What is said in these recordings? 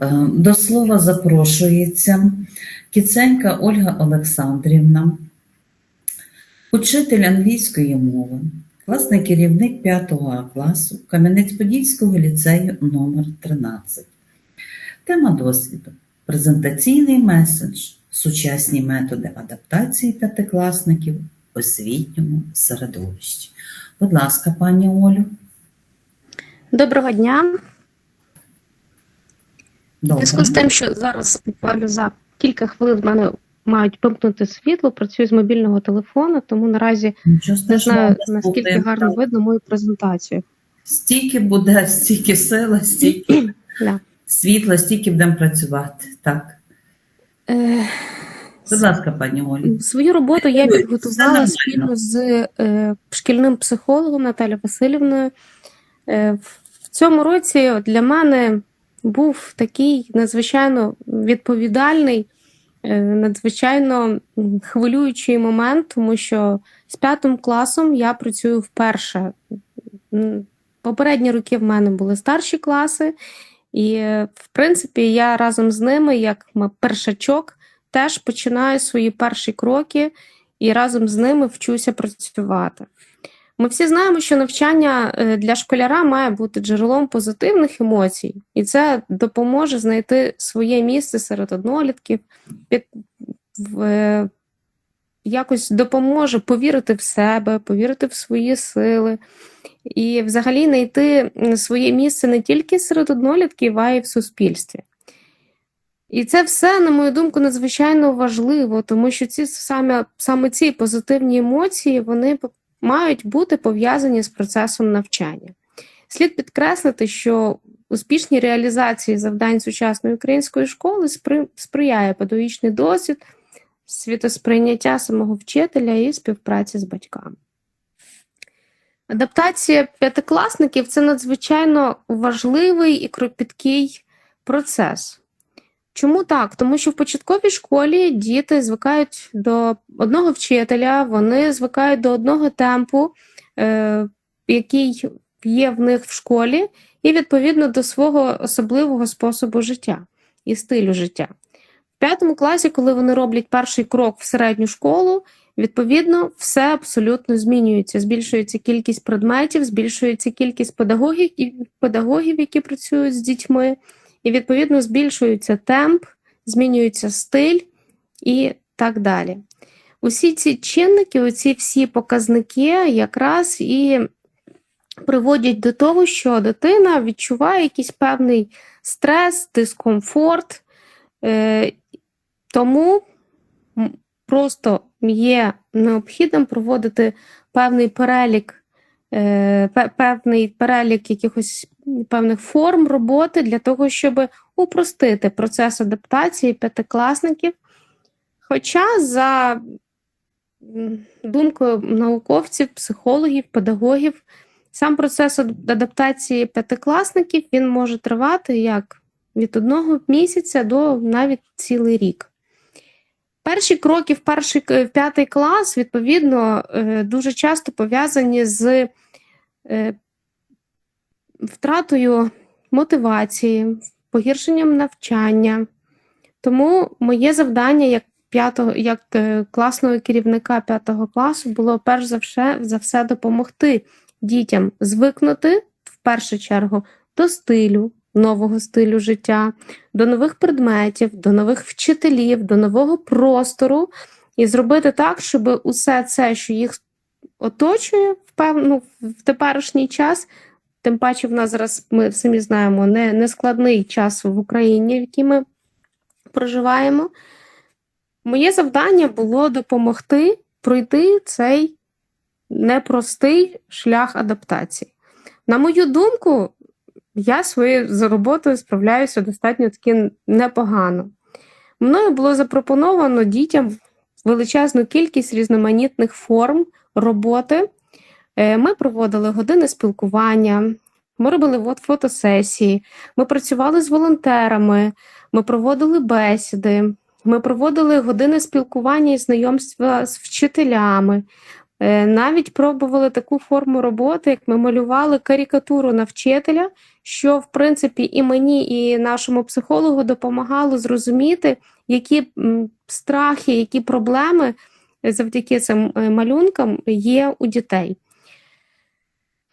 Е, До слова запрошується Кіценька Ольга Олександрівна, учитель англійської мови, класний керівник 5 А класу Кам'янець-Подільського ліцею номер 13 Тема досвіду презентаційний меседж, сучасні методи адаптації п'ятикласників в освітньому середовищі. Будь ласка, пані Олю. Доброго дня. Зв'язку з тим, що зараз буквально за кілька хвилин в мене мають вимкнути світло, працюю з мобільного телефону, тому наразі не знаю, наскільки гарно видно мою презентацію. Стільки буде, стільки сили, стільки Да. світла, стільки будемо працювати. Так. Е, Будь ласка, пані Олі. свою роботу я підготувала спільно з е, шкільним психологом Наталією Васильівною. Е, в цьому році для мене був такий надзвичайно відповідальний, е, надзвичайно хвилюючий момент, тому що з п'ятим класом я працюю вперше. Попередні роки в мене були старші класи, і, е, в принципі, я разом з ними, як першачок, теж починаю свої перші кроки і разом з ними вчуся працювати. Ми всі знаємо, що навчання е, для школяра має бути джерелом позитивних емоцій, і це допоможе знайти своє місце серед однолітків, під, в, е, якось допоможе повірити в себе, повірити в свої сили, і взагалі знайти своє місце не тільки серед однолітків, а й в суспільстві. І це все, на мою думку, надзвичайно важливо, тому що ці саме, саме ці позитивні емоції вони мають бути пов'язані з процесом навчання. Слід підкреслити, що успішній реалізації завдань сучасної української школи сприяє педагогічний досвід, світосприйняття самого вчителя і співпраці з батьками. Адаптація п'ятикласників це надзвичайно важливий і кропіткий процес. Чому так? Тому що в початковій школі діти звикають до одного вчителя, вони звикають до одного темпу, е, який є в них в школі, і відповідно до свого особливого способу життя і стилю життя. В п'ятому класі, коли вони роблять перший крок в середню школу, відповідно все абсолютно змінюється. Збільшується кількість предметів, збільшується кількість педагогів, педагогів, які працюють з дітьми і відповідно збільшується темп, змінюється стиль і так далі. Усі ці чинники, оці всі показники якраз і приводять до того, що дитина відчуває якийсь певний стрес, дискомфорт, е, тому просто є необхідним проводити певний перелік е, певний перелік якихось певних форм роботи для того, щоб упростити процес адаптації п'ятикласників. Хоча, за думкою науковців, психологів, педагогів, сам процес адаптації п'ятикласників він може тривати як від одного місяця до навіть цілий рік. Перші кроки в перший в п'ятий клас, відповідно, е, дуже часто пов'язані з е, втратою мотивації, погіршенням навчання. Тому моє завдання як п'ятого, як е, класного керівника п'ятого класу було перш за все, за все допомогти дітям звикнути в першу чергу до стилю, нового стилю життя, до нових предметів, до нових вчителів, до нового простору, і зробити так, щоб усе це, що їх оточує в певну в теперішній час. Тим паче, в нас зараз ми самі знаємо не, не складний час в Україні, в якій ми проживаємо. Моє завдання було допомогти пройти цей непростий шлях адаптації. На мою думку, я своєю роботою справляюся достатньо таки непогано. Мною було запропоновано дітям величезну кількість різноманітних форм роботи. Е, Ми проводили години спілкування, ми робили фотосесії, ми працювали з волонтерами, ми проводили бесіди, ми проводили години спілкування і знайомства з вчителями. Е, Навіть пробували таку форму роботи, як ми малювали карикатуру на вчителя, що в принципі і мені, і нашому психологу допомагало зрозуміти, які страхи, які проблеми завдяки цим е, малюнкам є у дітей.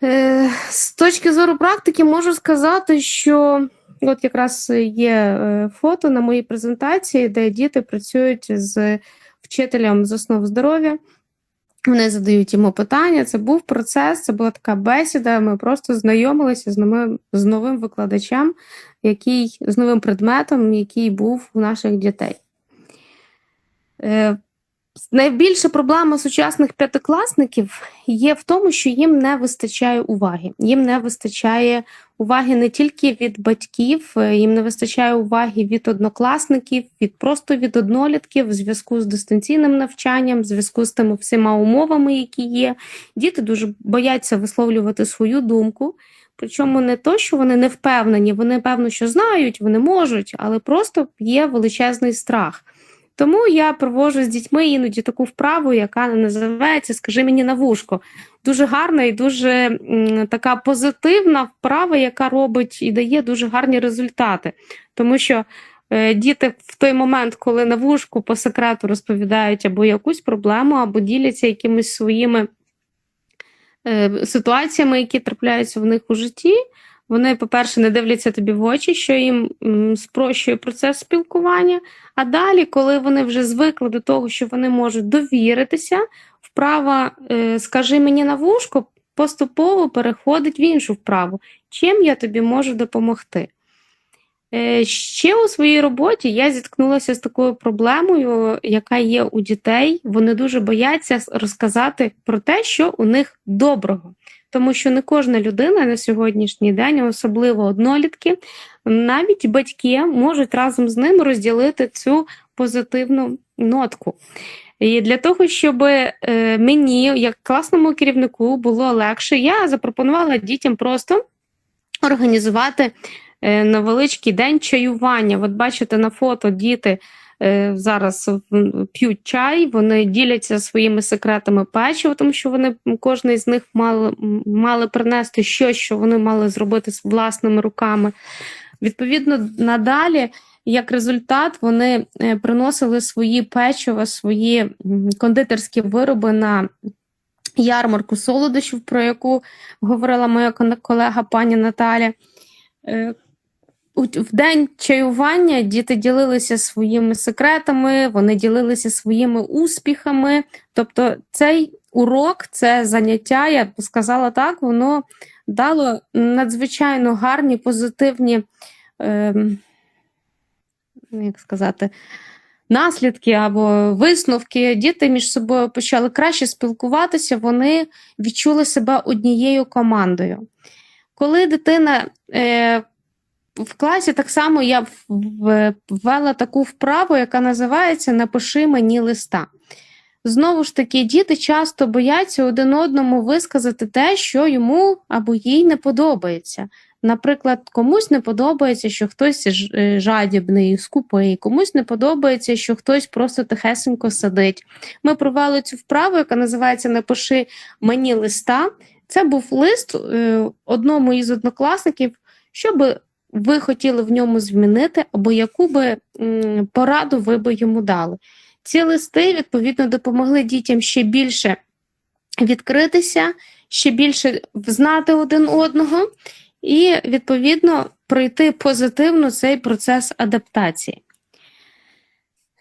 Е, З точки зору практики можу сказати, що от якраз є е, фото на моїй презентації, де діти працюють з вчителем з основ здоров'я. Вони задають йому питання. Це був процес, це була така бесіда. Ми просто знайомилися з новим, з новим викладачем, який з новим предметом, який був у наших дітей. Найбільша проблема сучасних п'ятикласників є в тому, що їм не вистачає уваги. Їм не вистачає уваги не тільки від батьків, е, їм не вистачає уваги від однокласників, від просто від однолітків в зв'язку з дистанційним навчанням, в зв'язку з тими всіма умовами, які є. Діти дуже бояться висловлювати свою думку. Причому не то, що вони не впевнені, вони певно, що знають, вони можуть, але просто є величезний страх. Тому я проводжу з дітьми іноді таку вправу, яка називається Скажи мені на вушко. Дуже гарна і дуже така позитивна вправа, яка робить і дає дуже гарні результати. Тому що е, діти в той момент, коли на вушку по секрету розповідають або якусь проблему, або діляться якимись своїми е, ситуаціями, які трапляються в них у житті. Вони, по-перше, не дивляться тобі в очі, що їм спрощує процес спілкування. А далі, коли вони вже звикли до того, що вони можуть довіритися, вправа е, скажи мені на вушко, поступово переходить в іншу вправу. Чим я тобі можу допомогти? Е, Ще у своїй роботі я зіткнулася з такою проблемою, яка є у дітей. Вони дуже бояться розказати про те, що у них доброго. Тому що не кожна людина на сьогоднішній день, особливо однолітки, навіть батьки можуть разом з ним розділити цю позитивну нотку. І для того, щоб е, мені, як класному керівнику, було легше, я запропонувала дітям просто організувати е, невеличкий день чаювання. От бачите на фото діти зараз п'ють чай, вони діляться своїми секретами печива, тому що вони кожен з них мали, мали принести щось, що вони мали зробити з власними руками. Відповідно, надалі, як результат, вони е, приносили свої печива, свої кондитерські вироби на ярмарку солодощів, про яку говорила моя колега пані Наталя. Е, В день чаювання діти ділилися своїми секретами, вони ділилися своїми успіхами. Тобто, цей урок, це заняття, я б сказала так, воно дало надзвичайно гарні, позитивні, ем, як сказати, наслідки або висновки. Діти між собою почали краще спілкуватися, вони відчули себе однією командою. Коли дитина е, в класі так само я ввела таку вправу, яка називається Напиши мені листа. Знову ж таки, діти часто бояться один одному висказати те, що йому або їй не подобається. Наприклад, комусь не подобається, що хтось е, жадібний, скупий, комусь не подобається, що хтось просто тихесенько сидить. Ми провели цю вправу, яка називається Напиши мені листа. Це був лист е, одному із однокласників, щоб ви хотіли в ньому змінити, або яку би пораду ви би йому дали. Ці листи, відповідно, допомогли дітям ще більше відкритися, ще більше знати один одного і, відповідно, пройти позитивно цей процес адаптації.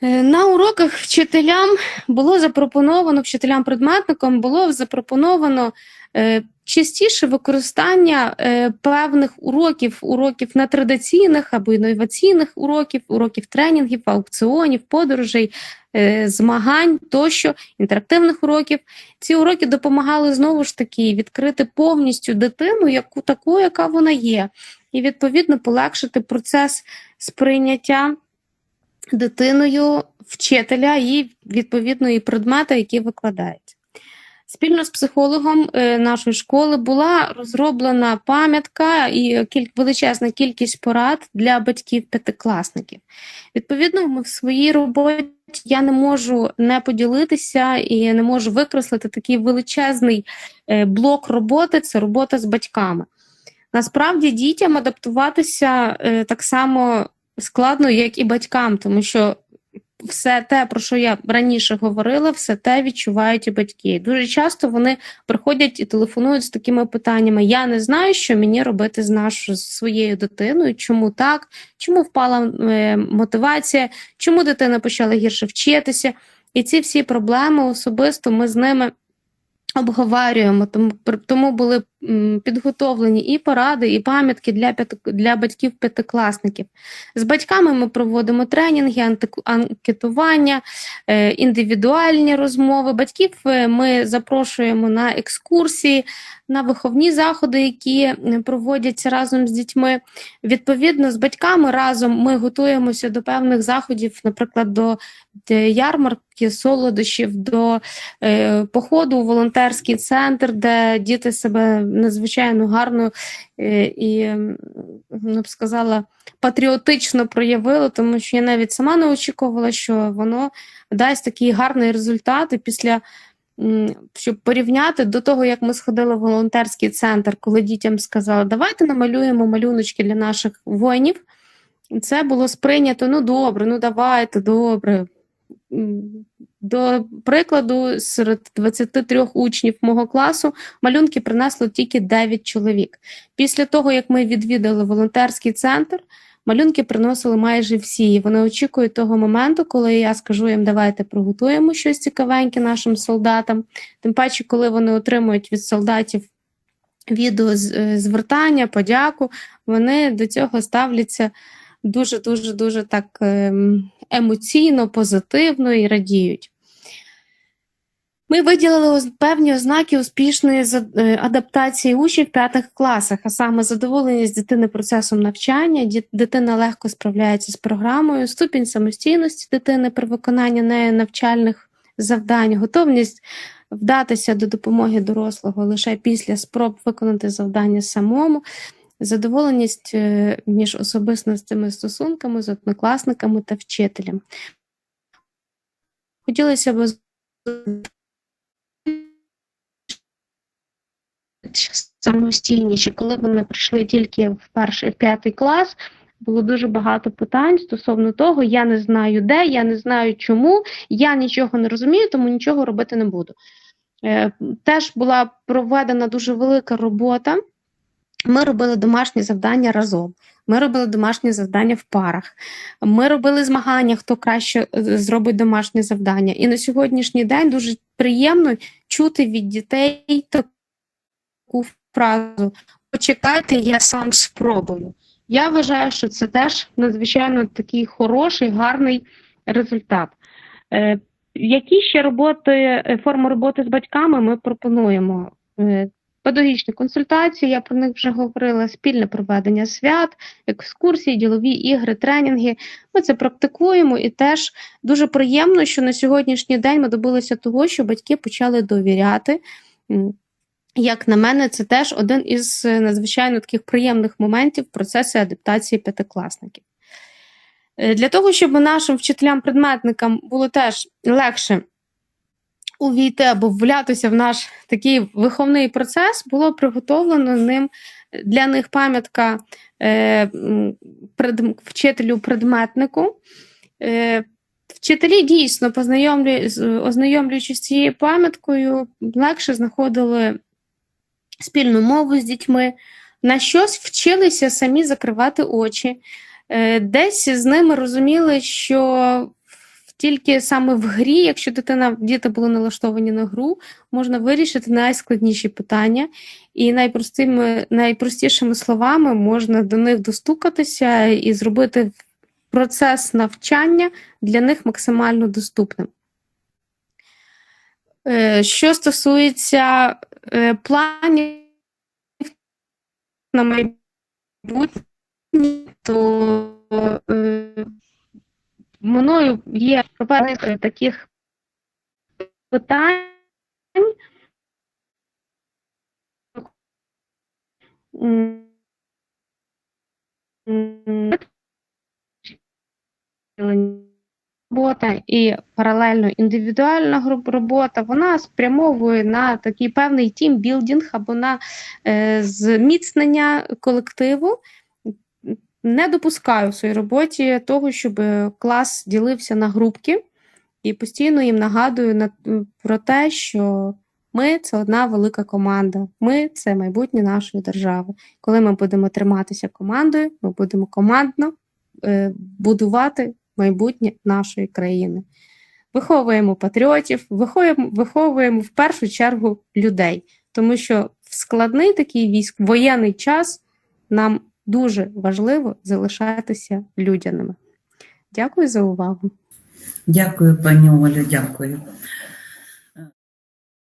Е, На уроках вчителям було запропоновано, вчителям-предметникам було запропоновано е, частіше використання е, певних уроків, уроків нетрадиційних або інноваційних уроків, уроків тренінгів, аукціонів, подорожей, е, змагань тощо, інтерактивних уроків. Ці уроки допомагали знову ж таки відкрити повністю дитину, яку таку, яка вона є, і відповідно полегшити процес сприйняття дитиною вчителя і відповідно і предмета, які викладається. Спільно з психологом е, нашої школи була розроблена пам'ятка і величезна кількість порад для батьків п'ятикласників. Відповідно, ми в своїй роботі я не можу не поділитися і не можу викреслити такий величезний е, блок роботи це робота з батьками. Насправді дітям адаптуватися е, так само складно, як і батькам, тому що все те, про що я раніше говорила, все те відчувають і батьки. Дуже часто вони приходять і телефонують з такими питаннями: я не знаю, що мені робити з нашою з своєю дитиною, чому так, чому впала е, мотивація, чому дитина почала гірше вчитися. І ці всі проблеми особисто ми з ними обговорюємо, тому, тому були підготовлені і поради, і пам'ятки для, для батьків п'ятикласників. З батьками ми проводимо тренінги, анкетування, е, індивідуальні розмови. Батьків е, ми запрошуємо на екскурсії, на виховні заходи, які проводяться разом з дітьми. Відповідно, з батьками разом ми готуємося до певних заходів, наприклад, до е, ярмарки, солодощів, до е, походу у волонтерський центр, де діти себе надзвичайно гарно е, і, ну б сказала, патріотично проявили, тому що я навіть сама не очікувала, що воно дасть такий гарний результат. Після щоб порівняти до того, як ми сходили в волонтерський центр, коли дітям сказали, давайте намалюємо малюночки для наших воїнів. Це було сприйнято: ну добре, ну давайте, добре. До прикладу, серед 23 учнів мого класу малюнки принесло тільки 9 чоловік. Після того, як ми відвідали волонтерський центр, малюнки приносили майже всі. І вони очікують того моменту, коли я скажу їм, давайте приготуємо щось цікавеньке нашим солдатам. Тим паче, коли вони отримують від солдатів відео е, звертання, подяку, вони до цього ставляться дуже, дуже, дуже так ем, емоційно, позитивно і радіють. Ми виділили певні ознаки успішної е, адаптації учнів в п'ятих класах, а саме задоволеність дитини процесом навчання, дитина легко справляється з програмою, ступінь самостійності дитини при виконанні нею навчальних завдань, готовність вдатися до допомоги дорослого лише після спроб виконати завдання самому, задоволеність е, між особистими стосунками з однокласниками та вчителем. Хотілося б самостійніші. Коли вони прийшли тільки в перший п'ятий клас, було дуже багато питань стосовно того, я не знаю де, я не знаю чому, я нічого не розумію, тому нічого робити не буду. Е, Теж була проведена дуже велика робота. Ми робили домашні завдання разом. Ми робили домашні завдання в парах. Ми робили змагання, хто краще е, зробить домашнє завдання. І на сьогоднішній день дуже приємно чути від дітей таку фразу: почекайте, я сам спробую. Я вважаю, що це теж надзвичайно такий хороший, гарний результат. Е, які ще роботи, е, форми роботи з батьками ми пропонуємо? Педагогічні консультації, я про них вже говорила, спільне проведення свят, екскурсії, ділові ігри, тренінги. Ми це практикуємо і теж дуже приємно, що на сьогоднішній день ми добилися того, що батьки почали довіряти. Як на мене, це теж один із е, надзвичайно таких приємних моментів процесу адаптації п'ятикласників. Е, Для того, щоб нашим вчителям-предметникам було теж легше увійти або влятися в наш такий виховний процес, було приготовлено ним для них пам'ятка е, пред- вчителю-предметнику. Е, Вчителі дійсно, ознайомлюючись з цією пам'яткою, легше знаходили спільну мову з дітьми, на щось вчилися самі закривати очі. Е, Десь з ними розуміли, що тільки саме в грі, якщо дитина, діти були налаштовані на гру, можна вирішити найскладніші питання, і найпростими, найпростішими словами можна до них достукатися і зробити процес навчання для них максимально доступним. Е, Що стосується е, планів на майбутнє, то е, мною є проведення таких питань. Робота і паралельно індивідуальна робота, вона спрямовує на такий певний тімбілдинг або на е, зміцнення колективу. Не допускаю в своїй роботі того, щоб клас ділився на групки, і постійно їм нагадую на, про те, що ми це одна велика команда. Ми це майбутнє нашої держави. Коли ми будемо триматися командою, ми будемо командно е, будувати майбутнє нашої країни. Виховуємо патріотів, виховуємо, виховуємо в першу чергу людей, тому що в складний такий військ, воєнний час нам дуже важливо залишатися людяними. Дякую за увагу. Дякую, пані Олю, дякую.